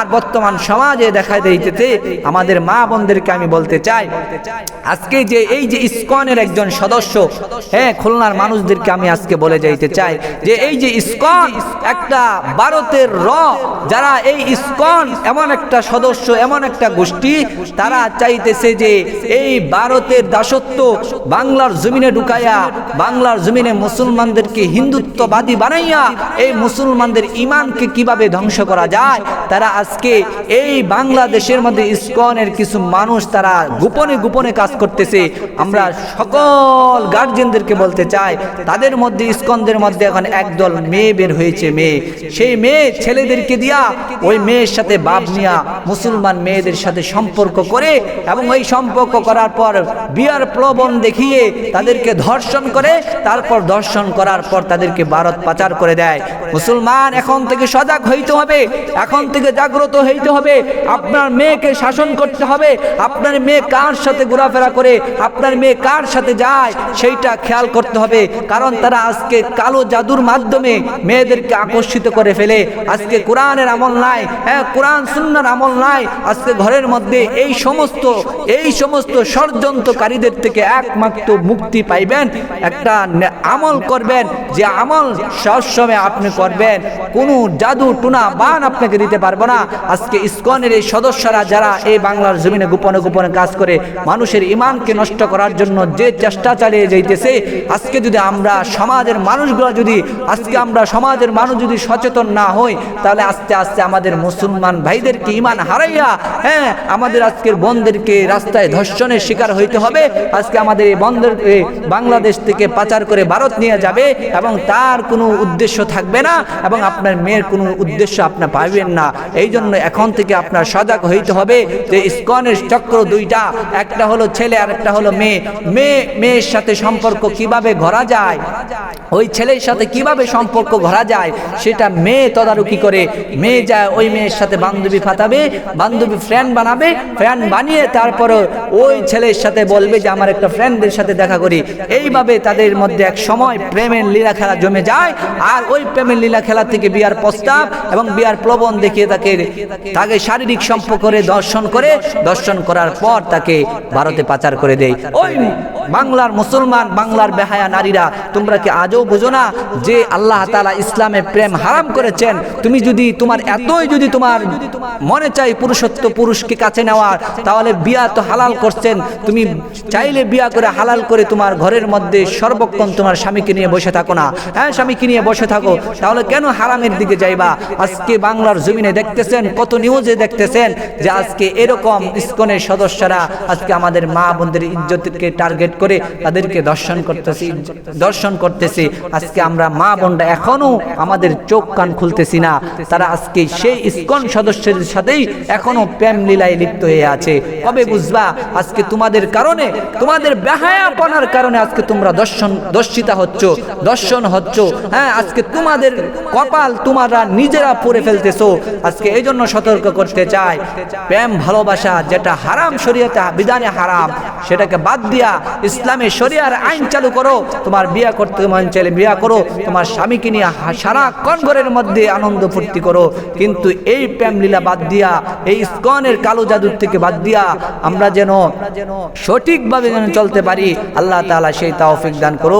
আর বর্তমান সমাজে দেখা দিতেছে, আমাদের মা বোনদেরকে আমি বলতে চাই, আজকে যে এই যে ইসকনের একজন সদস্য হ্যাঁ খুলনার মানুষদেরকে আমি আজকে বলে যাইতে চাই যে এই যে ইসকন, একটা ভারতের র, যারা এই ইসকন এমন একটা সদস্য, এমন একটা গোষ্ঠী, তারা চাইতেছে যে এই ভারতের দাসত্ব বাংলার জমিনে ঢুকাইয়া, বাংলার জমিনে মুসলমানদেরকে হিন্দুত্ববাদী বানাইয়া, এই মুসলমানদের ইমানকে কীভাবে ধ্বংস করা যায়, তারা আজকে এই বাংলাদেশের মধ্যে ইসকনের কিছু মানুষ তারা গোপনে গোপনে কাজ করতেছে। আমরা সকল গার্জেনদেরকে বলতে চাই, তাদের মধ্যে, ইসকনদের মধ্যে এখন একদল মেয়ে বের হয়েছে মেয়ে। সেই মেয়ে ছেলেদেরকে দিয়া ওই মেয়ের সাথে বাপ নিয়া মুসলমান মেয়েদের সাথে সম্পর্ক করে এবং ওই সম্পর্ক করার পর বিয়ার প্রবণ দেখিয়ে তাদেরকে ধর্ষণ করে, তারপর ধর্ষণ করার পর তাদেরকে ভারত পাচার করে দেয়। মুসলমান এখন থেকে সজাগ হইতে হবে, এখন থেকে জাগ্রত হইতে হবে, আপনার মেয়েকে শাসন করতে হবে, আপনার মেয়ে কার সাথে ঘোরাফেরা করে, আপনার মেয়ে কার সাথে যায়, সেইটা খেয়াল করতে হবে। কারণ তারা আজকে কালো জাদুর মাধ্যমে মেয়েদেরকে আকর্ষিত করে ফেলে। আজকে কোরআনের আমল নাই হ্যাঁ কোরআন সুন্নার আমল নাই, আজকে ঘরের মধ্যে এই সমস্ত এই সমস্ত ষড়যন্ত্রকারীদের থেকে একমাত্র মুক্তি পাইবেন, একটা আমল করবেন, যে আমল সবসময় আপনি করবেন। কোনো জাদু টুনা বান আপনাকে দিতে পারব না। আজকে ইস্কনের এই সদস্যরা যারা এই বাংলার জমিনে গোপনে গোপনে কাজ করে, মানুষের ইমানকে নষ্ট করার জন্য যে চেষ্টা চালিয়ে যাইতেছে, আজকে যদি আমরা সমাজের মানুষগুলো যদি, আজকে আমরা সমাজের মানুষ যদি সচেতন না হই, তাহলে আস্তে আস্তে আমাদের মুসলমান ভাইদেরকে ইমান হারাইয়া হ্যাঁ আমাদের আজকের বন্ধেরকে রাস্তায় ধর্ষণের শিকার হইতে হবে। আজকে আমাদের এই বন্ধের বাংলাদেশ থেকে পাচার করে ভারত নিয়ে যাবে এবং তার কোনো উদ্দেশ্য থাকবে না এবং আপনার মেয়ের কোনো উদ্দেশ্য আপনার পাবেন না। এই জন্য এখন থেকে আপনার সজাগ হইতে হবে যে ইস্কনের চক্র দুইটা, একটা হলো ছেলে আর একটা হলো মেয়ে। মেয়ে, মেয়ের সাথে সম্পর্ক কীভাবে ঘরা যায়? ওই ছেলের সাথে কীভাবে সম্পর্ক ঘরা যায়? সেটা মেয়ে তদারকি করে। মেয়ে যায় ওই মেয়ের সাথে বান্ধবী ফাতাবে বান্ধবী ফ্রেন্ড বানাবে ফ্রেন্ড বানিয়ে তারপরে ওই ছেলের সাথে বলবে যে, আমার একটা ফ্রেন্ডদের সাথে দেখা করি। এইভাবে তাদের মধ্যে এক সময় প্রেমের লীলা খেলা জমে যায়। আর ওই প্রেমের লীলা খেলা থেকে বিয়ার প্রস্তাব এবং বিয়ার প্রবণ দেখিয়ে তাকে তাকে শারীরিক সম্পর্ক করে দর্শন করে দর্শন করার পর তাকে ভারতে পাচার করে দেয়। ওই বাংলার মুসলমান, বাংলার বেহায়া নারীরা, তোমরা কি আজও বোঝো না যে আল্লাহ তালা ইসলামে প্রেম হারাম করেছেন? তুমি যদি তোমার এতই যদি তোমার মনে চাই পুরুষত্ব পুরুষকে কাছে নেওয়ার, তাহলে বিয়া তো হালাল করছেন। তুমি চাইলে বিয়া করে হালাল করে তোমার ঘরের মধ্যে সর্বক্ষণ তোমার স্বামীকে নিয়ে বসে থাকো না। হ্যাঁ স্বামীকে নিয়ে বসে থাকো। তাহলে কেন হারামের দিকে যাইবা? আজকে বাংলার জমিনে দেখতেছেন, কত নিউজে দেখতেছেন যে আজকে এরকম ইস্কনের সদস্যরা আজকে আমাদের মা বোনদের ইজ্জতকে টার্গেট করে তাদেরকে দর্শন করতেছি দর্শন করতেছি। আজকে আমরা মা বোনরা এখনও আমাদের চোখ কান খুলতেছি না। তারা আজকে সেই ইস্কন সদস্যের সাথেই এখনও প্রেম লীলায় লিপ্ত হয়ে আছে। কবে বুঝবা? আজকে তোমাদের কারণে, তোমাদের বেহায়াপনার কারণে আজকে তোমরা দর্শন, দর্শিতা হচ্ছ, দর্শন হচ্ছ। হ্যাঁ আজকে তোমাদের কপাল তোমরা নিজেরা পরে ফেলতেছো। আজকে এই জন্য সতর্ক করতে চাই। প্রেম ভালোবাসা যেটা হারাম, শরীয়তে বিধানে হারাম। সেটাকে বাদ দিয়া ইসলামে শরিয়ার আইন চালু করো, তোমার বিয়া করতে মন চাইলে বিয়া করো, তোমার স্বামীকে নিয়ে সারা সারাক্ষণ ঘরের মধ্যে আনন্দ ফুর্তি করো। কিন্তু এই প্যামলীলা লীলা বাদ দিয়া, এই স্কনের কালো জাদুর থেকে বাদ দিয়া আমরা যেন সঠিকভাবে যেন চলতে পারি, আল্লাহ তালা সেই তাওফিক দান করুক।